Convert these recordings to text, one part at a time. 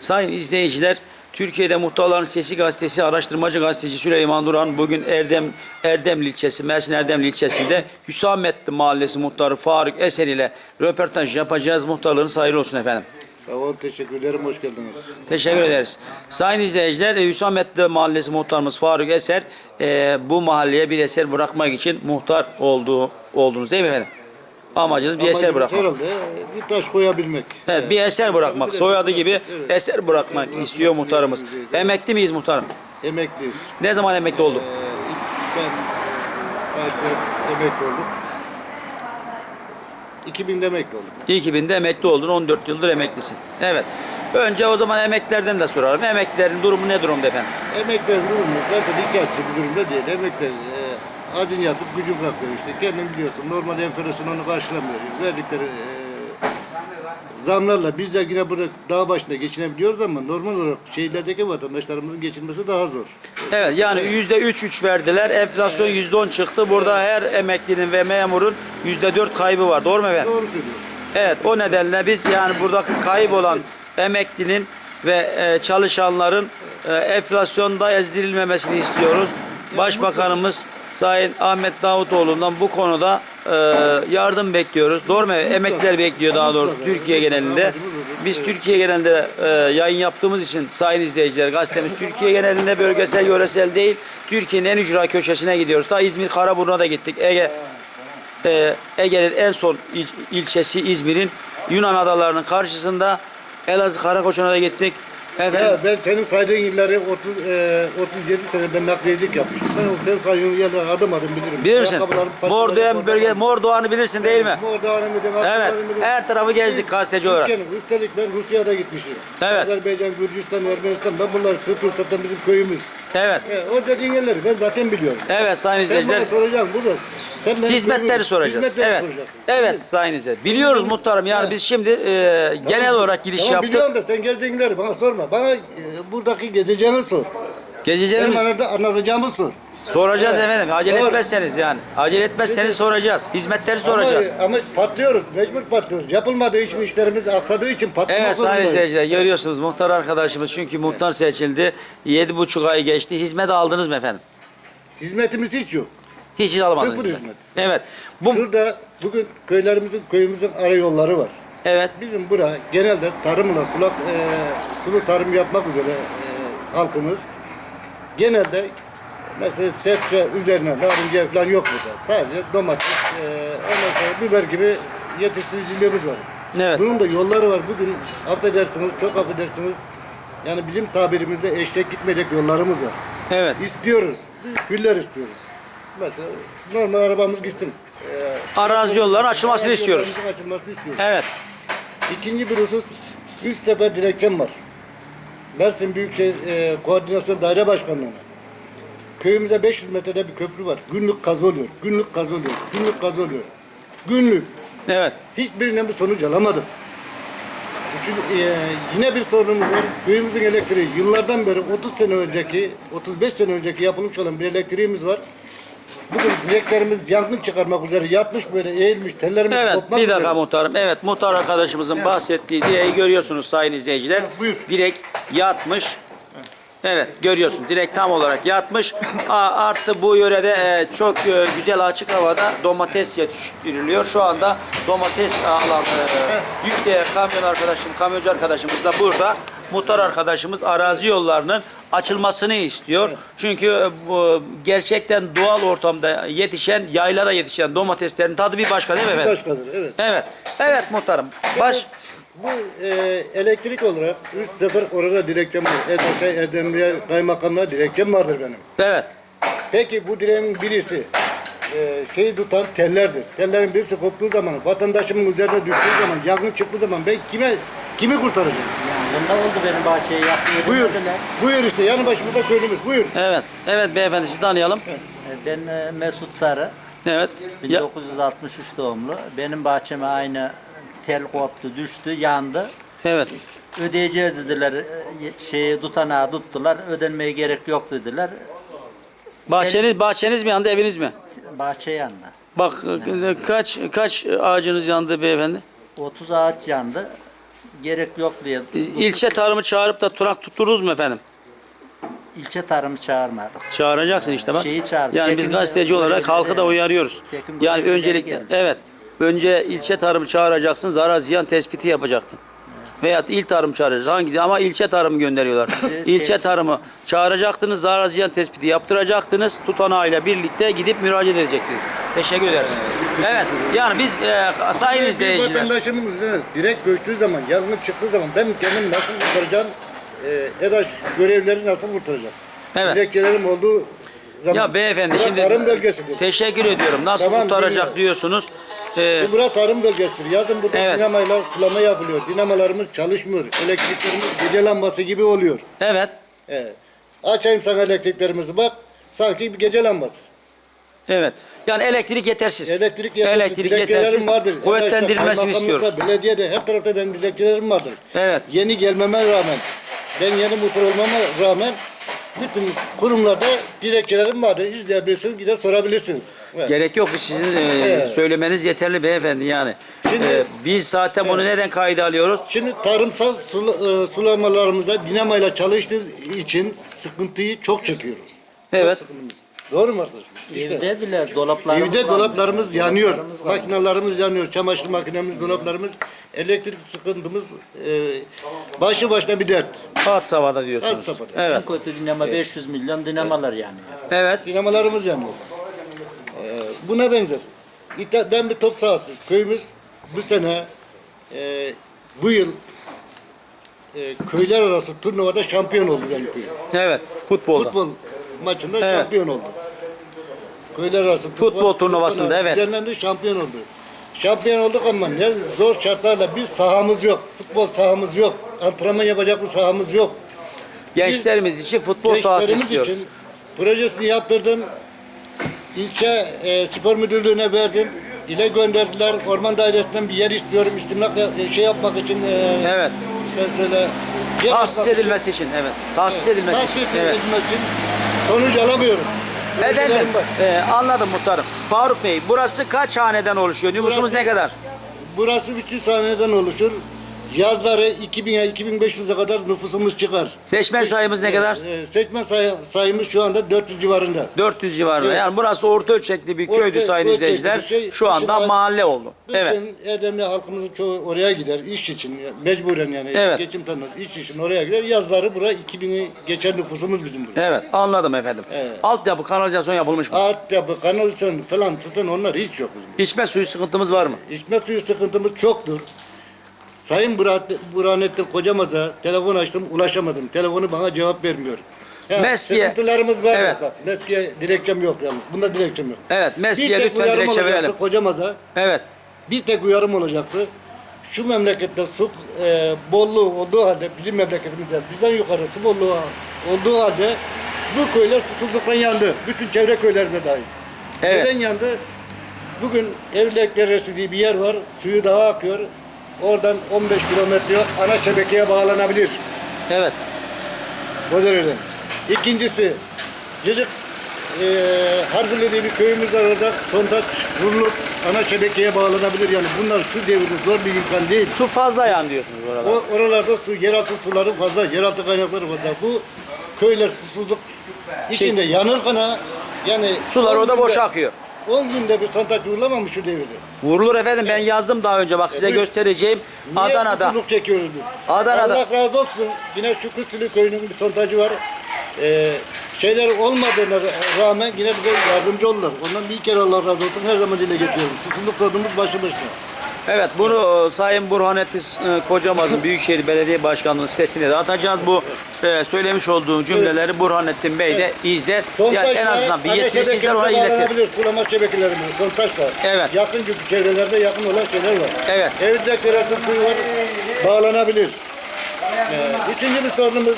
Sayın izleyiciler, Türkiye'de Muhtarların Sesi Gazetesi araştırmacı gazeteci Süleyman Duran bugün Erdem Erdemli ilçesi, Mersin Erdemli ilçesinde Hüsametli Mahallesi muhtarı Faruk Eser ile röportaj yapacağız. Muhtarlığınız hayırlı olsun efendim. Sağ ol, teşekkür ederim, hoş geldiniz. Teşekkür ederiz. Sayın izleyiciler, e, Hüsametli Mahallesi muhtarımız Faruk Eser e, bu mahalleye bir eser bırakmak için muhtar olduğu oldunuz değil mi efendim? Amacınız bir eser Amacımız bırakmak. Herhalde bir taş koyabilmek. Evet, bir eser bırakmak. Bir eser Soyadı bırakmak, gibi evet. eser bırakmak Eser bırakmak istiyor muhtarımız. niyetimizdeyiz. Emekli miyiz muhtarım? Emekliyiz. Ne zaman emekli olduk? Ee, ben kaçta emekli olduk? 2000'de emekli olduk. 2000'de emekli oldun, 14 yıldır emeklisin. Evet. Önce o zaman emeklilerden de soralım. Emeklilerin durumu ne durumda efendim? Emeklilerin durumu zaten hiç açıcı bir durumda değil. Emekliler e, acın yatıp gücün kalkıyor işte. Kendin biliyorsun normal enflasyon onu karşılamıyor. Verdikleri e, zamlarla bizler yine burada dağ başında geçinebiliyoruz ama normal olarak şehirlerdeki vatandaşlarımızın geçinmesi daha zor. Evet yani yüzde üç üç verdiler. Enflasyon yüzde on çıktı. Burada her emeklinin ve memurun yüzde dört kaybı var. Doğru mu efendim? Doğru söylüyorsun. Evet o nedenle biz yani buradaki kayıp olan emeklinin ve e, çalışanların e, enflasyonda ezdirilmemesini istiyoruz. Başbakanımız Sayın Ahmet Davutoğlu'ndan bu konuda e, yardım bekliyoruz. Doğru mu? Emekliler bekliyor daha doğrusu Türkiye genelinde. Biz Türkiye genelinde e, yayın yaptığımız için sayın izleyiciler gazetemiz Türkiye genelinde bölgesel yöresel değil Türkiye'nin en ücra köşesine gidiyoruz. Ta İzmir Karaburun'a da gittik. Ege e, Ege'nin en son il- ilçesi İzmir'in Yunan adalarının karşısında Elazığ Karakoçan'a da gittik. Ya ben senin saydığın illeri 30 e, 37 sene ben nakliyecilik yapmışım. Ben senin saydığın yerleri adım adım bilirim. bilir misin? Ayakkabılarım, parçalarım, Mordoğan bölge, Mordoğan'ı bilirsin değil mi? Mordoğan'ı bilirim, Evet. Bilirim. Her tarafı gezdik gazeteci olarak. Türkiye'nin, Üstelik ben Rusya'da gitmişim. Evet. Azerbaycan, Gürcistan, Ermenistan. Ben bunlar Kıbrıs'ta bizim köyümüz. Evet. E, o dediğin yerleri ben zaten biliyorum. Evet sayın Sen bana soracaksın burada. Sen benim Hizmetleri soracağız. Hizmetleri evet. soracaksın. Evet sayın izleyiciler. Biliyoruz muhtarım yani Evet. biz şimdi e, genel olarak giriş Tamam yaptık. biliyorum da sen gezdiğin yerleri bana sorma. Bana e, buradaki gezeceğini sor. Gezeceğimiz Benim anlat- anlatacağımı sor. Soracağız efendim. Acele Doğru. etmezseniz yani. Acele etmezseniz soracağız. Hizmetleri soracağız. Ama, ama patlıyoruz. Mecbur patlıyoruz. Yapılmadığı için işlerimiz aksadığı için patlamak Evet sayın zorundayız. izleyiciler görüyorsunuz muhtar arkadaşımız çünkü muhtar seçildi. Yedi buçuk ay geçti. Hizmet aldınız mı efendim? Hizmetimiz hiç yok. Hiç alamadınız. Sıfır hizmet. Evet. Bu Şurada bugün köylerimizin köyümüzün arayolları var. evet. Bizim bura genelde tarımla sulak e, sulu tarım yapmak üzere e, halkımız genelde mesela sebze üzerine narince falan yok burada. Sadece domates, e, ondan sonra biber gibi yetiştiriciliğimiz var. Evet. Bunun da yolları var. Bugün affedersiniz, çok affedersiniz. Yani bizim tabirimizde eşek gitmeyecek yollarımız var. Evet. İstiyoruz. Biz küller istiyoruz. Mesela normal arabamız gitsin. Ee, Arazi yolların açılmasını arazi istiyoruz. yollarımızın açılmasını istiyoruz. Evet. İkinci bir husus, üç sefer dilekçem var. Mersin Büyükşehir e, Koordinasyon Daire Başkanlığı'na. Köyümüze 500 metrede bir köprü var. Günlük kazı oluyor, günlük kazı oluyor, günlük kazı oluyor. Günlük. Evet. Hiçbirinden bir sonuç alamadım. Üçüncü, e, yine bir sorunumuz var. Köyümüzün elektriği yıllardan beri 30 sene önceki, 35 sene önceki yapılmış olan bir elektriğimiz var. Bugün direklerimiz yangın çıkarmak üzere yatmış böyle eğilmiş, tellerimiz Evet. kopmak Bir dakika üzere. muhtarım. Evet. Muhtar arkadaşımızın bahsettiği direği görüyorsunuz sayın izleyiciler. Evet, buyur. Direk yatmış. Evet görüyorsun direkt tam olarak yatmış. A- Artı bu yörede e, çok e, güzel açık havada domates yetiştiriliyor. Şu anda domates alan e, kamyon arkadaşım, kamyoncu arkadaşımız da burada. Muhtar arkadaşımız arazi yollarının açılmasını istiyor. Çünkü e, bu gerçekten doğal ortamda yetişen, yaylada yetişen domateslerin tadı bir başka değil mi efendim? Başkadır, evet. Evet. Evet muhtarım. Baş Bu e, elektrik olarak üç sefer orada dilekçem var. Edaşay, Edemli'ye, kaymakamlığa dilekçem vardır benim. Evet. Peki bu direğin birisi e, şeyi tutan tellerdir. Tellerin birisi koptuğu zaman, vatandaşımın üzerine düştüğü zaman, yangın çıktığı zaman ben kime kimi kurtaracağım? Bunda oldu benim bahçeyi yaptım. Buyur. Buyur işte yanı başımızda köylümüz. Buyur. Evet. Evet beyefendi sizi tanıyalım. Ben e, Mesut Sarı. Evet. Ya, 1963 doğumlu. Benim bahçeme aynı tel koptu, düştü, yandı. evet. Ödeyeceğiz dediler. e, Şeyi tutanağı tuttular. Ödenmeye gerek yok dediler. Bahçeniz bahçeniz mi yandı eviniz mi? Bahçe yandı. Bak e, kaç kaç ağacınız yandı beyefendi? 30 ağaç yandı. gerek yok diye İlçe tarımı çağırıp da turak tuttururuz mu efendim? ilçe tarımı çağırmadık. Çağıracaksın işte bak. Şeyi çağırdık. Yani biz Tekin gazeteci olarak halkı da uyarıyoruz. Tekin Yani öncelikle evet. Önce ilçe tarımı çağıracaksın, zarar ziyan tespiti yapacaktın. Veya il tarım çağıracaksın. Hangisi? Ama ilçe tarımı gönderiyorlar. Bizi ilçe tarımı çağıracaktınız, zarar ziyan tespiti yaptıracaktınız. Tutanağıyla birlikte gidip müracaat edecektiniz. Teşekkür ederiz. Evet. Yani biz e, sayın Bir izleyiciler. vatandaşımın üzerine direkt göçtüğü zaman, yangın çıktığı zaman ben kendim nasıl kurtaracağım? E, EDAŞ görevleri nasıl kurtaracağım? Evet. Dilekçelerim olduğu zaman. Ya beyefendi şimdi tarım bölgesidir. teşekkür ediyorum. Nasıl Tamam, kurtaracak biliyorum. diyorsunuz. Ee, Bu Bura tarım bölgesidir. Yazın burada Evet. dinamayla sulama yapılıyor. Dinamalarımız çalışmıyor. Elektriklerimiz gece lambası gibi oluyor. evet. Evet. Açayım sana elektriklerimizi bak. Sanki bir gece lambası. Evet. Yani elektrik yetersiz. Elektrik yetersiz. Elektrik dilekçelerim yetersiz. vardır. Kuvvetlendirilmesini Kaymakamlıkta, istiyoruz. Belediyede her tarafta benim dilekçelerim vardır. Evet. Yeni gelmeme rağmen, ben yeni muhtar olmama rağmen bütün kurumlarda dilekçelerim vardır. İzleyebilirsiniz, gider sorabilirsiniz. Evet. Gerek yok. Sizin e, Evet. söylemeniz yeterli beyefendi yani. Şimdi- E, biz zaten bunu neden kayda alıyoruz? Şimdi tarımsal sula- e, sulamalarımızda dinamayla çalıştığı için sıkıntıyı çok çekiyoruz. Evet. Doğru mu arkadaşım? İşte. Evde bile dolaplarımız Evde var. dolaplarımız yanıyor. Dolaplarımız var. Makinalarımız yanıyor. Çamaşır makinemiz, dolaplarımız. Elektrik sıkıntımız e, başı başta bir dert. Hat savada diyorsunuz. Hat safhada. Evet. En kötü dinama 500 milyon dinamalar yani. Evet. Dinamalarımız yanıyor. Buna benzer. Ben bir top sahası. Köyümüz bu sene e, bu yıl e, köyler arası turnuvada şampiyon oldu benim köyüm. Evet. Futbolda. Futbol maçında Evet. şampiyon oldu. Köyler arası Futbol turnuvasında, evet. Düzenlendi şampiyon oldu. Şampiyon olduk ama ne zor şartlarla biz sahamız yok. Futbol sahamız yok. Antrenman yapacak bir sahamız yok. Gençlerimiz için futbol sahası istiyoruz. için projesini yaptırdım. İlçe e, spor müdürlüğüne verdim. İle gönderdiler. Orman dairesinden bir yer istiyorum. İstimlak e, şey yapmak için. e, Evet. Sen söyle. yer Tahsis yapmak edilmesi için. Evet. Tahsis edilmesi Tahsis için. edilmesi Evet. için sonuç alamıyorum. Efendim, var. e, anladım muhtarım. Faruk Bey, burası kaç haneden oluşuyor? Nüfusumuz Burası- ne kadar? Burası bütün sahneden oluşur. Yazları 2000'e 2500'e kadar nüfusumuz çıkar. Seçmen sayımız ne kadar? E, seçmen say- sayımız şu anda 400 civarında. 400 civarında. Evet. Yani burası orta ölçekli bir Orta- köydü sayın ölçekli izleyiciler. bir şey. Şu anda Bütün- mahalle oldu. Evet. Bütün Erdemli halkımızın çoğu oraya gider iş için mecburen yani Evet. geçim tanımaz iş için oraya gider. Yazları buraya 2000'i geçen nüfusumuz bizim buraya. Evet, anladım efendim. Evet. Altyapı, kanalizasyon yapılmış mı? Altyapı, kanalizasyon falan zaten onlar hiç yok bizim. İçme suyu sıkıntımız var mı? İçme suyu sıkıntımız çoktur. Sayın Burhan- Burhanettin Kocamaz'a telefon açtım ulaşamadım. Telefonu bana cevap vermiyor. Ya, Meskiye- Sıkıntılarımız var. Evet. Bak, Meskiye dilekçem yok yalnız. Bunda dilekçem yok. Evet, Bir Meski'ye tek lütfen dilekçe olacaktı verelim. Kocamaz'a. Evet. Bir tek uyarım olacaktı. Şu memlekette su e, bolluğu olduğu halde bizim memleketimizde bizden yukarı su bolluğu olduğu halde bu köyler susuzluktan yandı. Bütün çevre köylerine dahil. Evet. Neden yandı? Bugün Evlek Deresi diye bir yer var. Suyu daha akıyor. Oradan 15 kilometre ana şebekeye bağlanabilir. Evet. O dereden. İkincisi, Cacık e, Harbiye diye bir köyümüz var orada. Sondaç vurulup ana şebekeye bağlanabilir. Yani bunlar şu devirde zor bir imkan değil. Su fazla yan diyorsunuz orada. O, oralarda su, yeraltı suları fazla, yeraltı kaynakları fazla. Bu köyler susuzluk içinde yanırken ha, yani Sular 10 orada boşa akıyor. 10 günde bir sondaç vurulamamış şu devirde. Vurulur efendim ben yazdım daha önce bak size Evet. göstereceğim. Niye Adana'da. susuzluk çekiyoruz biz? Adana'da. Allah razı olsun. Yine şu Küstülü köyünün bir sondajı var. Ee, şeyler olmadığına rağmen yine bize yardımcı oldular. Ondan bir kere Allah razı olsun her zaman dile getiriyoruz. Susuzluk sorunumuz başına. Evet bunu e, Sayın Burhanettin e, Kocamaz'ın Büyükşehir Belediye Başkanlığı sitesine de atacağız. Bu e, söylemiş olduğum cümleleri Burhanettin Bey de izler. Yani en azından bir yetkili sizler ona iletir. Sulama şebekelerimiz, sontaş var. Evet. Yakın çünkü çevrelerde yakın olan şeyler var. Evet. Evlilik terası suyu var, bağlanabilir. Ee, üçüncü bir sorunumuz,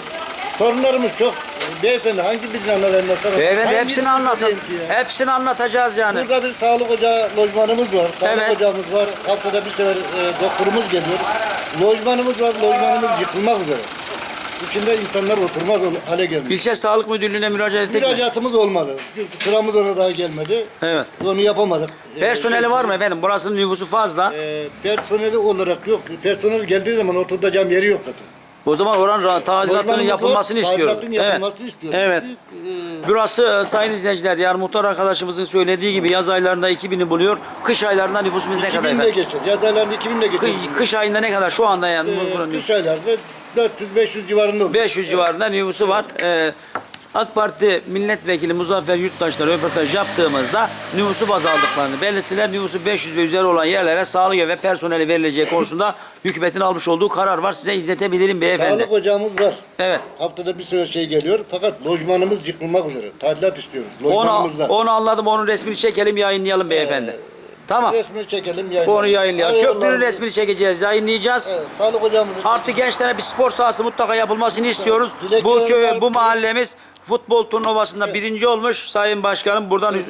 sorunlarımız çok. Beyefendi hangi bir anlarına sana? Beyefendi hangisini hepsini anlatın. söyleyeyim ki ya? Hepsini anlatacağız yani. Burada bir sağlık ocağı lojmanımız var. Sağlık Evet. ocağımız var. Haftada bir sefer e, doktorumuz geliyor. Lojmanımız var. Lojmanımız yıkılmak üzere. içinde insanlar oturmaz ol- hale gelmiş. İlçe Sağlık Müdürlüğü'ne müracaat ettik mi? Müracaatımız olmadı. Çünkü sıramız ona daha gelmedi. Evet. Onu yapamadık. Ee, Personeli şey- var mı efendim? Burasının nüfusu fazla. Ee, personeli olarak yok. Personel geldiği zaman oturacağım yeri yok zaten. O zaman oran ra- tadilatının yapılmasını var, istiyoruz. Tadilatın yapılmasını evet. istiyoruz. Evet. Ee, Burası e, sayın izleyiciler yani muhtar arkadaşımızın söylediği gibi yaz aylarında 2000'i buluyor. Kış aylarında nüfusumuz ne kadar 2000 de efendim? geçiyor. Yaz aylarında 2000 de geçiyor. Kış, kış ayında ne kadar şu anda yani? Ee, kış aylarında 400-500 civarında olur. 500 civarında nüfusu var. Ee, AK Parti milletvekili Muzaffer Yurttaş'la röportaj yaptığımızda nüfusu baz aldıklarını belirttiler. Nüfusu 500 ve üzeri olan yerlere sağlık ve personeli verileceği konusunda hükümetin almış olduğu karar var. Size izletebilirim beyefendi. Sağlık ocağımız var. Evet. Haftada bir sefer şey geliyor. Fakat lojmanımız yıkılmak üzere. Tadilat istiyoruz. Onu, Lojmanımızda. onu anladım. Onun resmini çekelim yayınlayalım beyefendi. Tamam. Resmini çekelim yayınlayalım. Onu yayınlayalım. Köprünün resmini çekeceğiz, yayınlayacağız. Evet, sağlık ocağımızı Artı gençlere bir spor sahası mutlaka yapılmasını istiyoruz. Dilekçeler Bu köy, bu mahallemiz futbol turnuvasında birinci olmuş. Sayın Başkanım buradan e,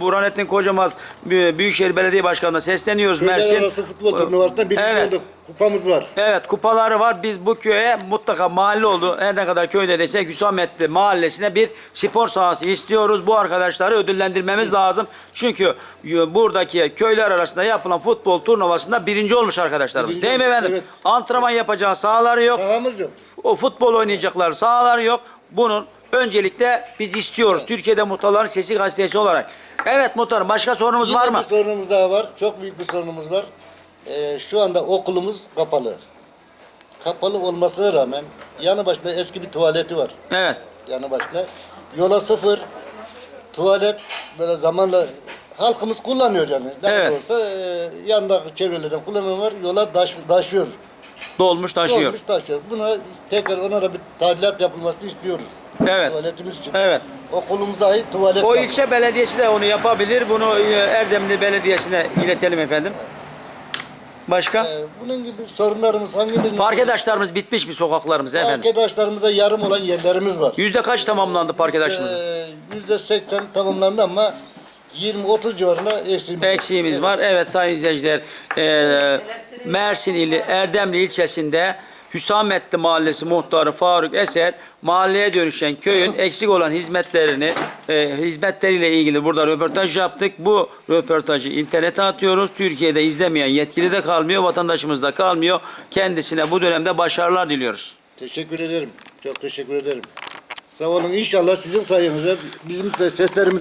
Burhanettin Kocamaz Büy- Büyükşehir Belediye Başkanı'na sesleniyoruz Köyler Mersin. arası futbol turnuvasında birinci Evet. olduk. Kupamız var. Evet kupaları var. Biz bu köye mutlaka mahalle oldu. Her ne kadar köyde desek Hüsametli mahallesine bir spor sahası istiyoruz. Bu arkadaşları ödüllendirmemiz lazım. Çünkü e, buradaki köyler arasında yapılan futbol turnuvasında birinci olmuş arkadaşlarımız. Birinci Değil mi olmuş, efendim? evet. Antrenman yapacağı sahaları yok. Sahamız yok. O futbol oynayacaklar sahaları yok. Bunun öncelikle biz istiyoruz. Türkiye'de muhtarların sesi gazetesi olarak. Evet muhtarım başka sorunumuz var mı? Bir sorunumuz daha var. Çok büyük bir sorunumuz var. Ee, şu anda okulumuz kapalı. Kapalı olmasına rağmen yanı başında eski bir tuvaleti var. Evet. Yanı başında. Yola sıfır. Tuvalet böyle zamanla halkımız kullanıyor yani. Ne Evet. olsa e, yandaki çevrelerden kullanan var. Yola taş, taşıyor. Dolmuş taşıyor. Dolmuş taşıyor. Buna tekrar ona da bir tadilat yapılmasını istiyoruz. Evet. Tuvaletimiz için. Evet. Okulumuza ait tuvalet O var. ilçe belediyesi de onu yapabilir. Bunu e, Erdemli Belediyesi'ne iletelim efendim. Başka? Ee, bunun gibi sorunlarımız hangi. Parkedaşlarımız bitmiş mi sokaklarımız efendim? Arkadaşlarımızda yarım olan yerlerimiz var. Yüzde kaç tamamlandı parkedaşımızın? Ee, Yüzde seksen tamamlandı ama 20-30 civarında eksiğimiz var. Eksiğimiz var. Evet sayın izleyiciler. e, Mersin ili Erdemli ilçesinde Hüsametli Mahallesi muhtarı Faruk Eser mahalleye dönüşen köyün eksik olan hizmetlerini e, hizmetleriyle ilgili burada röportaj yaptık. Bu röportajı internete atıyoruz. Türkiye'de izlemeyen yetkili de kalmıyor, vatandaşımız da kalmıyor. Kendisine bu dönemde başarılar diliyoruz. Teşekkür ederim. Çok teşekkür ederim. Sağ olun. İnşallah sizin sayenizde bizim de seslerimiz